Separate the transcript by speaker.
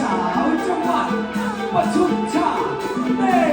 Speaker 1: สาวจังหวัดปทุมธานี